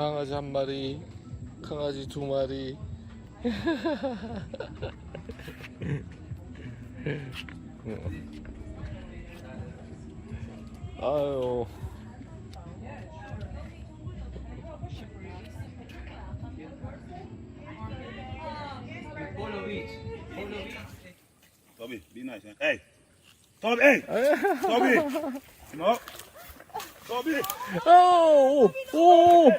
강아지 한 마리, 강아지 두 마리. 아유. Be nice. Hey, Toby, hey, Toby, come on, Toby. 오, 오,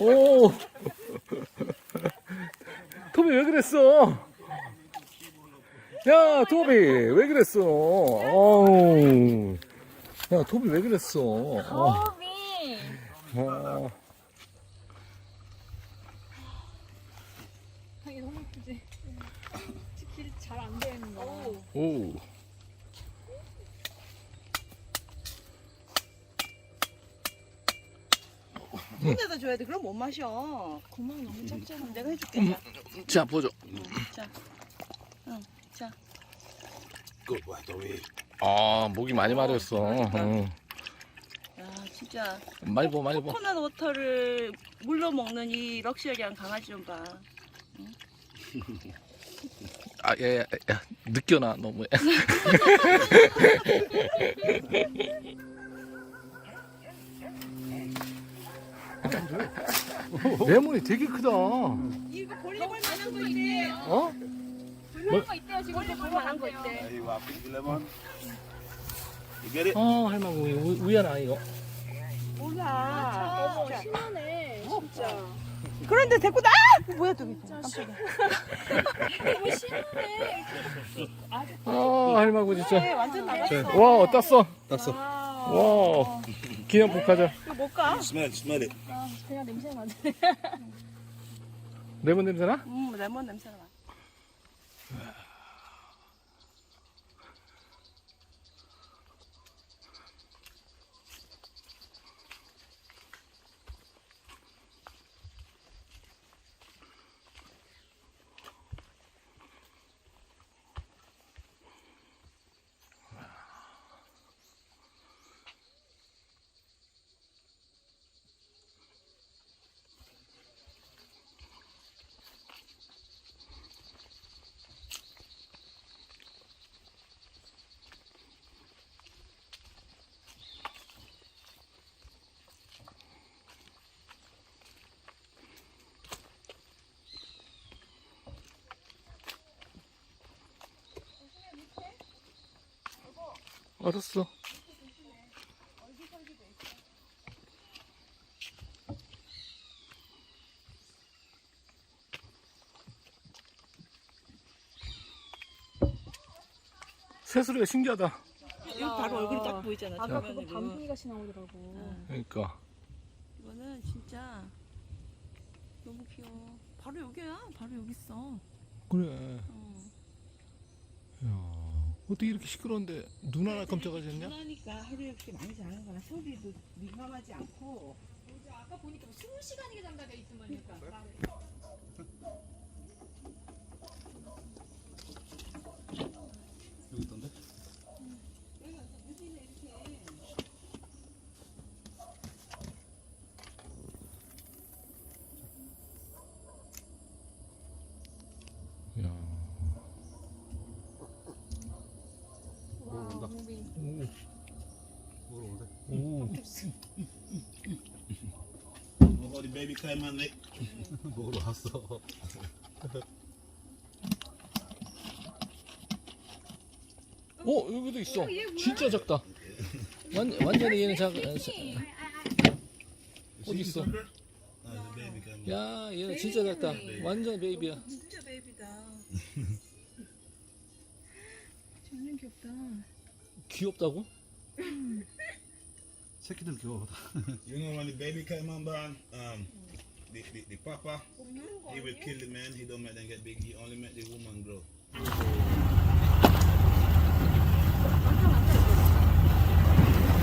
오. 토비 왜 그랬어? 야, 토비 왜 그랬어? 어우. 야, 토비 왜 그랬어? 어. 토비 어. 이게 너무 예쁘지 치킨 잘안 되는 거 오. 손에다 줘야 돼. 그럼 못 마셔. 구멍 너무 작잖아 내가 해줄게. 자, 자, 보죠. 자, 응, 자. Good. 아, 목이 많이 마렸어. 응. 야, 진짜 많이 보, 많이 보. 코코넛 워터를 물로 먹는 이 럭셔리한 강아지 좀 봐. 아, 야, 야, 야, 느껴나, 너무. 레몬이 되게 크다. 이거 볼리볼 만한 거 있네. 어? 불만한 거 있대요 지금 볼리볼 만한 거 있대. You want pink lemon? You get it? 아, 할망구 우- 우연아 이거. 몰라. 어머 신나네 진짜 그런데 데리고 나! 아! 뭐야, 저기. 깜짝이야. 너무 신나네 아, 할망구 네, 진짜. 완전 나갔어. 와, 땄어. That's 와, 기념품 가자. 이거 못 가? Smell, smell it. 아 그냥 냄새 나네 레몬 냄새나? 음, 레몬 냄새가 나. 알았어. 새소리가 신기하다. 여기 바로 얼굴이 딱 보이잖아. 아까 그거. 밤송이 같이 나오더라고 그러니까. 이거는 진짜 너무 귀여워. 바로 여기야. 바로 여기 있어. 그래. 어. 야, 어떻게 이렇게 시끄러운데 눈 하나 깜짝하지 않냐? 하니까 하루에 그렇게 많이 자는 거라 소리도 민감하지 않고. 아까 보니까 20시간이나 잔다가 있으니까 여기 있던데? 야. 와 무비 오. 오. It. 먹으러 왔어. 어, 여기도 있어. 진짜 작다. 완, 완전히 얘는 작, 어, 자- 어디 있어? 야, 얘는 진짜 작다. 완전 베이비야. 진짜 베이비다. 정말 귀엽다 귀엽다고? 새끼들 귀여워. You know when the baby came on born, um, the, the, the papa, he will kill the man. He don't make them get big. He only make the woman grow.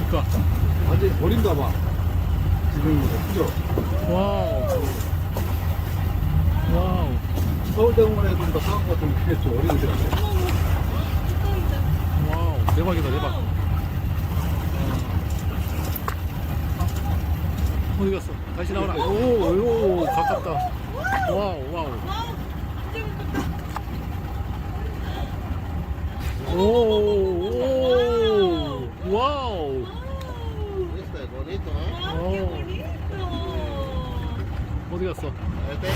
그니까. 완전히 버린가 봐. 지금 그죠? 와우. 와우. 서울대공원에 좀더 싸운 것 같은 게좀 어린이들 같아. 와우. 대박이다, 대박. 어디 갔어? 다시 나오라. 오, 오, 가깝다. 와우, 와우. 오, 오, 와우. Este es bonito, ¿eh? 오, 어디 갔어? Este